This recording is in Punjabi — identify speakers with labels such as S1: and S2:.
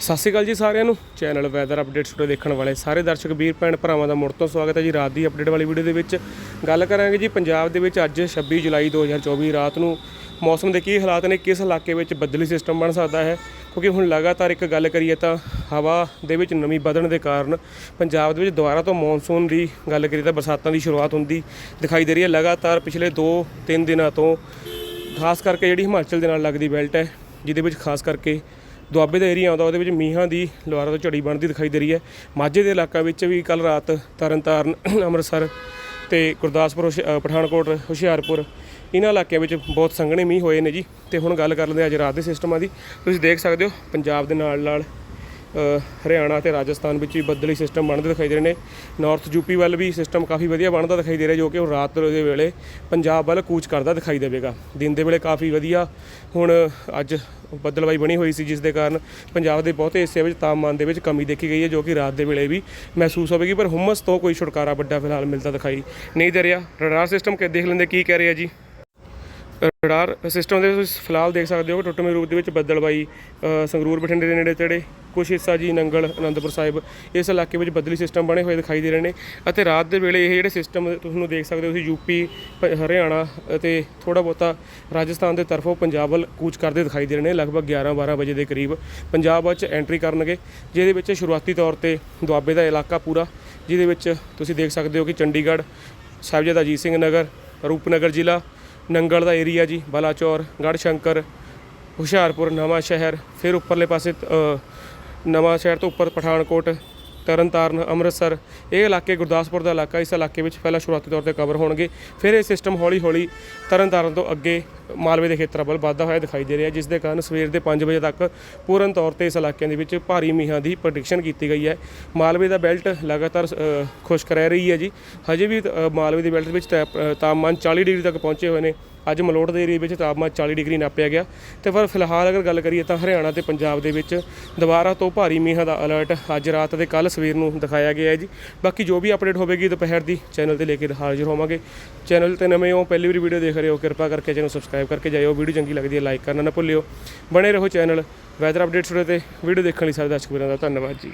S1: ਸਤਿ ਸ਼੍ਰੀ ਅਕਾਲ ਜੀ ਸਾਰਿਆਂ ਨੂੰ। ਚੈਨਲ ਵੈਦਰ ਅਪਡੇਟਸ ਟੂਡੇ ਦੇਖਣ ਵਾਲੇ ਸਾਰੇ ਦਰਸ਼ਕ, ਵੀਰ ਭੈਣ ਭਰਾਵਾਂ ਦਾ ਮੁੜ ਤੋਂ ਸਵਾਗਤ ਹੈ ਜੀ ਰਾਤ ਦੀ ਅਪਡੇਟ ਵਾਲੀ ਵੀਡੀਓ ਦੇ ਵਿੱਚ। ਗੱਲ ਕਰਾਂਗੇ ਜੀ ਪੰਜਾਬ ਦੇ ਵਿੱਚ ਅੱਜ 26 ਜੁਲਾਈ 2024 ਰਾਤ ਨੂੰ ਮੌਸਮ ਦੇ ਕੀ ਹਾਲਾਤ ਨੇ, ਕਿਸ ਇਲਾਕੇ ਵਿੱਚ ਬੱਦਲੀ ਸਿਸਟਮ ਬਣ ਸਕਦਾ ਹੈ? ਕਿਉਂਕਿ ਹੁਣ ਲਗਾਤਾਰ ਇੱਕ ਗੱਲ ਕਰੀਏ ਤਾਂ ਹਵਾ ਦੇ ਵਿੱਚ ਨਮੀ ਵਧਣ ਦੇ ਕਾਰਨ ਪੰਜਾਬ ਦੇ ਵਿੱਚ ਦੁਬਾਰਾ ਤੋਂ ਮੌਨਸੂਨ ਦੀ ਗੱਲ ਕਰੀਏ ਤਾਂ ਬਰਸਾਤਾਂ ਦੀ ਸ਼ੁਰੂਆਤ ਹੁੰਦੀ ਦਿਖਾਈ ਦੇ ਰਹੀ ਹੈ। ਲਗਾਤਾਰ ਪਿਛਲੇ 2-3 ਦਿਨਾਂ ਤੋਂ ਖਾਸ ਕਰਕੇ ਜਿਹੜੀ ਹਿਮਾਚਲ ਦੇ ਨਾਲ ਲੱਗਦੀ ਬੈਲਟ ਹੈ, ਜਿਹਦੇ ਵਿੱਚ ਖਾਸ ਕਰਕੇ ਦੁਆਬੇ ਦਾ ਏਰੀਆ ਆਉਂਦਾ, ਉਹਦੇ ਵਿੱਚ ਮੀਂਹਾਂ ਦੀ ਲਵਾਰਾ ਤੋਂ ਝੜੀ ਬਣਦੀ ਦਿਖਾਈ ਦੇ ਰਹੀ ਹੈ। ਮਾਝੇ ਦੇ ਇਲਾਕਾ ਵਿੱਚ ਵੀ ਕੱਲ ਰਾਤ ਤਰਨਤਾਰਨ, ਅੰਮ੍ਰਿਤਸਰ ਤੇ ਗੁਰਦਾਸਪੁਰ, ਹੁਸ਼ਿ- ਪਠਾਨਕੋਟ, ਹੁਸ਼ਿਆਰਪੁਰ ਇਹਨਾਂ ਇਲਾਕਿਆਂ ਵਿੱਚ ਬਹੁਤ ਸੰਘਣੇ ਮੀਂਹ ਹੋਏ ਨੇ ਜੀ। ਤੇ ਹੁਣ ਗੱਲ ਕਰ ਲੈਂਦੇ ਹਾਂ ਅੱਜ ਰਾਤ ਦੇ ਸਿਸਟਮਾਂ ਦੀ। ਤੁਸੀਂ ਦੇਖ ਸਕਦੇ ਹੋ, ਪੰਜਾਬ ਦੇ ਨਾਲ ਨਾਲ ਹਰਿਆਣਾ ਤੇ ਰਾਜਸਥਾਨ ਵਿੱਚ ਵੀ ਬੱਦਲੀ ਸਿਸਟਮ ਬਣਦੇ ਦਿਖਾਈ ਦੇ ਰਹੇ ਨੇ। ਨਾਰਥ ਯੂਪੀ ਵੱਲ ਵੀ ਸਿਸਟਮ ਕਾਫੀ ਵਧੀਆ ਬਣਦਾ ਦਿਖਾਈ ਦੇ ਰਿਹਾ ਜੋ ਕਿ ਹੁਣ ਰਾਤ ਦੇ ਵੇਲੇ ਪੰਜਾਬ ਵੱਲ ਕੂਚ ਕਰਦਾ ਦਿਖਾਈ ਦੇਵੇਗਾ। ਦਿਨ ਦੇ ਵੇਲੇ ਕਾਫੀ ਵਧੀਆ ਹੁਣ ਅੱਜ ਬੱਦਲਵਾਈ ਬਣੀ ਹੋਈ ਸੀ, ਜਿਸ ਦੇ ਕਾਰਨ ਪੰਜਾਬ ਦੇ ਬਹੁਤੇ ਹਿੱਸੇ ਵਿੱਚ ਤਾਪਮਾਨ ਦੇ ਵਿੱਚ ਕਮੀ ਦੇਖੀ ਗਈ ਹੈ, ਜੋ ਕਿ ਰਾਤ ਦੇ ਵੇਲੇ ਵੀ ਮਹਿਸੂਸ ਹੋਵੇਗੀ, ਪਰ ਹੁਮਸ ਤੋਂ ਕੋਈ ਛੁਟਕਾਰਾ ਵੱਡਾ ਫਿਲਹਾਲ ਮਿਲਦਾ ਦਿਖਾਈ ਨਹੀਂ ਦੇ ਰਿਹਾ। ਰਡਾਰ ਸਿਸਟਮ ਕਿ, ਦੇਖ ਲੈਂਦੇ ਕੀ ਕਹਿ ਰਿਹਾ ਜੀ। ਰਡਾਰ ਸਿਸਟਮ ਦੇ ਤੁਸੀਂ ਫਿਲਹਾਲ ਦੇਖ ਸਕਦੇ ਹੋ ਕਿ ਟੁੱਟਵੇਂ ਰੂਪ ਦੇ ਵਿੱਚ ਬੱਦਲਬਾਈ ਸੰਗਰੂਰ ਬਠਿੰਡੇ ਦੇ ਨੇੜੇ ਤੇੜੇ ਕੁਝ ਹਿੱਸਾ ਜੀ ਨੰਗਲ, ਅਨੰਦਪੁਰ ਸਾਹਿਬ, ਇਸ ਇਲਾਕੇ ਵਿੱਚ ਬੱਦਲੀ ਸਿਸਟਮ ਬਣੇ ਹੋਏ ਦਿਖਾਈ ਦੇ ਰਹੇ ਨੇ ਅਤੇ ਰਾਤ ਦੇ ਵੇਲੇ ਇਹ ਜਿਹੜੇ ਸਿਸਟਮ ਤੁਹਾਨੂੰ ਦੇਖ ਸਕਦੇ ਹੋ, ਤੁਸੀਂ ਯੂਪੀ ਪ- ਹਰਿਆਣਾ ਅਤੇ ਥੋੜਾ ਬਹੁਤਾ ਰਾਜਸਥਾਨ ਦੇ ਤਰਫੋਂ ਪੰਜਾਬ ਵੱਲ ਕੂਚ ਕਰਦੇ ਦਿਖਾਈ ਦੇ ਰਹੇ ਨੇ, ਲਗਭਗ 11 12 ਵਜੇ ਦੇ ਕਰੀਬ ਪੰਜਾਬ ਵਿੱਚ ਐਂਟਰੀ ਕਰਨਗੇ, ਜਿਹਦੇ ਵਿੱਚ ਸ਼ੁਰੂਆਤੀ ਤੌਰ ਤੇ ਦੁਆਬੇ ਦਾ ਇਲਾਕਾ ਪੂਰਾ, ਜਿਹਦੇ ਵਿੱਚ ਤੁਸੀਂ ਦੇਖ ਸਕਦੇ ਹੋ ਕਿ ਚੰਡੀਗੜ੍ਹ ਸਾਹਿਬਜ਼ਾਦਾ ਅਜੀਤ ਸਿੰਘ ਨਗਰ, ਰੂਪਨਗਰ ਜ਼ਿਲ੍ਹਾ ਨੰਗਲ ਦਾ ਏਰੀਆ ਜੀ ਬਲਾਚੌਰ ਗੜ੍ਹ ਸ਼ੰਕਰ ਹੁਸ਼ਿਆਰਪੁਰ ਨਵਾਂ ਸ਼ਹਿਰ ਫਿਰ ਉੱਪਰਲੇ ਪਾਸੇ ਅ, ਨਵਾਂ ਸ਼ਹਿਰ ਤੋਂ ਉੱਪਰ ਪਠਾਨਕੋਟ ਤਰਨਤਾਰਨ, ਅੰਮ੍ਰਿਤਸਰ, ਇਹ ਇਲਾਕੇ ਗੁਰਦਾਸਪੁਰ ਦਾ ਇਲਾਕਾ, ਇਸ ਇਲਾਕੇ ਵਿੱਚ ਪਹਿਲਾਂ ਸ਼ੁਰੂਆਤੀ ਤੌਰ ਤੇ ਕਵਰ ਹੋਣਗੇ। ਫਿਰ ਇਹ ਸਿਸਟਮ ਹੌਲੀ ਹੌਲੀ ਤਰਨਤਾਰਨ ਤੋਂ ਅੱਗੇ ਮਾਲਵੇ ਦੇ ਖੇਤਰਾਂ ਵੱਲ ਵਾਧਾ ਹੋਇਆ ਦਿਖਾਈ ਦੇ ਰਿਹਾ, ਜਿਸ ਦੇ ਕਾਰਨ ਸਵੇਰ ਦੇ 5 ਵਜੇ ਤੱਕ ਪੂਰਨ ਤੌਰ ਤੇ ਇਸ ਇਲਾਕਿਆਂ ਦੇ ਵਿੱਚ ਭਾਰੀ ਮੀਂਹਾਂ ਦੀ ਪ੍ਰੈਡਿਕਸ਼ਨ ਕੀਤੀ ਗਈ ਹੈ। ਮਾਲਵੇ ਦਾ ਬੈਲਟ ਲਗਾਤਾਰ ਖੁਸ਼ਕ ਰਹਿ ਰਹੀ ਹੈ ਜੀ। ਹਜੇ ਵੀ ਮਾਲਵੇ ਦੀ ਬੈਲਟ ਵਿੱਚ ਤਾਪ- ਤਾਪਮਾਨ 40 ਡਿਗਰੀ ਤੱਕ ਪਹੁੰਚੇ ਹੋਏ ਨੇ। ਅੱਜ ਮਲੋਟ ਦੇ ਏਰੀਆ ਵਿੱਚ ਤਾਪਮਾਨ 40 ਡਿਗਰੀ ਨਾਪਿਆ ਗਿਆ ਤੇ ਪਰ ਫਿਲਹਾਲ ਅਗਰ ਗੱਲ ਕਰੀਏ ਤਾਂ ਹਰਿਆਣਾ ਤੇ ਪੰਜਾਬ ਦੇ ਵਿੱਚ ਦੁਬਾਰਾ ਤੋਂ ਭਾਰੀ ਮੀਂਹਾਂ ਦਾ ਅਲਰਟ ਅੱਜ ਰਾਤ ਤੇ ਕੱਲ ਸਵੇਰ ਨੂੰ ਦਿਖਾਇਆ ਗਿਆ ਹੈ ਜੀ। ਬਾਕੀ ਜੋ ਵੀ ਅਪਡੇਟ ਹੋਵੇਗੀ ਦੁਪਹਿਰ ਦੀ ਚੈਨਲ ਤੇ ਲੈ ਕੇ ਹਾਜ਼ਰ ਹੋਵਾਂਗੇ। ਚੈਨਲ ਤੇ ਨਵੇਂ ਹੋ, ਪਹਿਲੀ ਵਾਰੀ ਵੀਡੀਓ ਦੇਖ ਰਹੇ ਹੋ, ਕਿਰਪਾ ਕਰਕੇ ਚੈਨਲ ਸਬਸਕ੍ਰਾਈਬ ਕਰਕੇ ਜਾਇਓ। ਵੀਡੀਓ ਚੰਗੀ ਲੱਗਦੀ ਹੈ ਲਾਈਕ ਕਰਨਾ ਨਾ ਭੁੱਲਿਓ। ਬਣੇ ਰਹੋ ਚੈਨਲ ਵੈਦਰ ਅਪਡੇਟਸ ਤੇ ਵੀਡੀਓ ਦੇਖਣ ਲਈ ਸਾਰੇ ਦਰਸ਼ਕ ਵੀਰਾਂ ਦਾ ਧੰਨਵਾਦ ਜੀ।